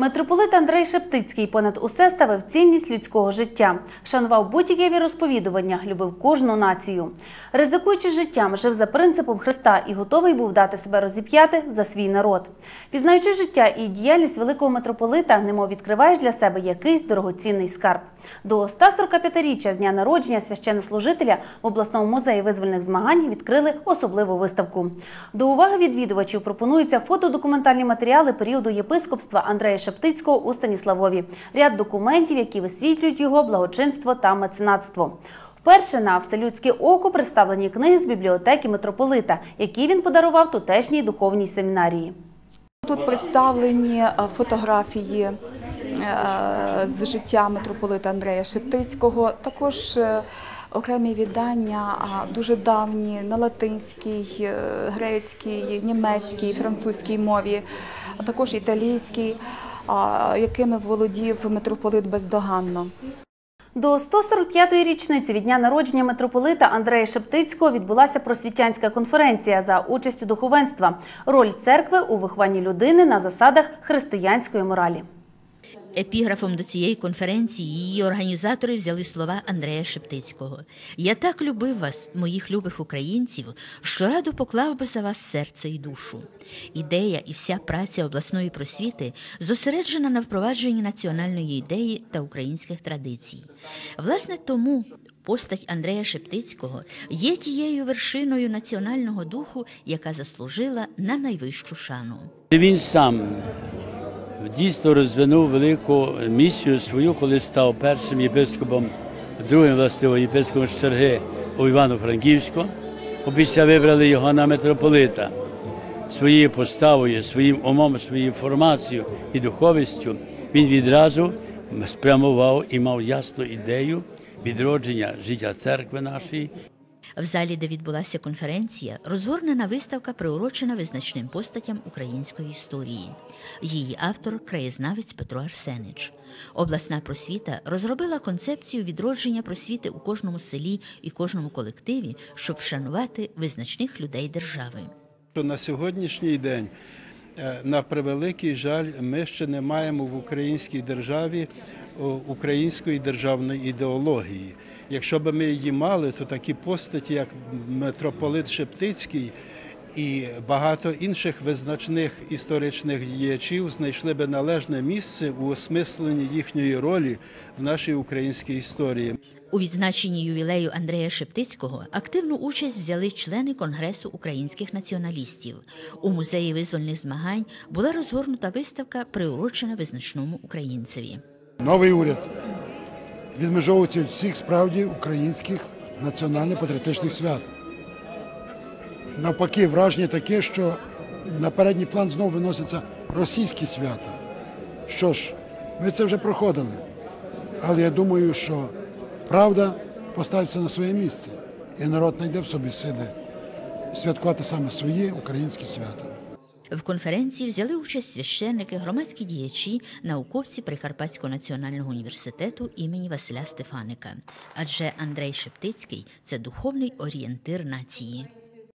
Митрополит Андрей Шептицький понад усе ставив цінність людського життя, шанував будь-яке віросповідування, любив кожну націю. Ризикуючи життям, жив за принципом Христа і готовий був дати себе розіп'яти за свій народ. Пізнаючи життя і діяльність великого митрополита, немов відкриваєш для себе якийсь дорогоцінний скарб. До 145-річчя з дня народження священнослужителя в обласному музеї визвольних змагань відкрили особливу виставку. До уваги відвідувачів пропонуються фотодокументальні матеріали періоду єпископства Андрея Шептицького у Станіславові, ряд документів, які висвітлюють його благочинство та меценатство. Вперше на вселюдське око представлені книги з бібліотеки митрополита, які він подарував тутешній духовній семінарії. Тут представлені е, фотографії е, з життя митрополита Андрея Шептицького, також е, окремі віддання, дуже давні на латинській, грецькій, німецькій, французькій мові, а також італійській, якими володів митрополит бездоганно. До 145-ї річниці від дня народження митрополита Андрея Шептицького відбулася просвітянська конференція за участю духовенства. Роль церкви у вихованні людини на засадах християнської моралі. Епіграфом до цієї конференції її організатори взяли слова Андрея Шептицького. Я так любив вас, моїх любих українців, що радо поклав би за вас серце і душу. Ідея і вся праця обласної просвіти зосереджена на впровадженні національної ідеї та українських традицій. Власне, тому постать Андрея Шептицького є тією вершиною національного духу, яка заслужила на найвищу шану. Він сам дійсно розвинув велику місію свою, коли став першим єпископом, другим властиво єпископом Черги у Івано-Франківську. Опісля вибрали його на митрополита своєю поставою, своїм умом, своєю формацією і духовістю. Він відразу спрямував і мав ясну ідею відродження життя церкви нашої В залі, де відбулася конференція, розгорнена виставка приурочена визначним постатям української історії. Її автор краєзнавець Петро Арсенич. Обласна просвіта розробила концепцію відродження просвіти у кожному селі і кожному колективі, щоб вшанувати визначних людей держави. на сьогоднішній день, на превеликий жаль, ми ще не маємо в українській державі української державної ідеології. Якщо б ми її мали, то такі постаті, як митрополит Шептицький і багато інших визначних історичних діячів знайшли би належне місце у осмисленні їхньої ролі в нашій українській історії. У відзначенні ювілею Андрея Шептицького активну участь взяли члени Конгресу українських націоналістів. У музеї визвольних змагань була розгорнута виставка, приурочена визначному українцеві. Новий уряд відмежовується від всіх справді українських національно-патріотичних свят. Навпаки, враження таке, що на передній план знову виносяться російські свята. Що ж, ми це вже проходили. Але я думаю, що правда поставиться на своє місце, і народ знайде в собі сили святкувати саме свої українські свята. В конференції взяли участь священники, громадські діячі, науковці Прикарпатського національного університету імені Василя Стефаника. Адже Андрей Шептицький це духовний орієнтир нації.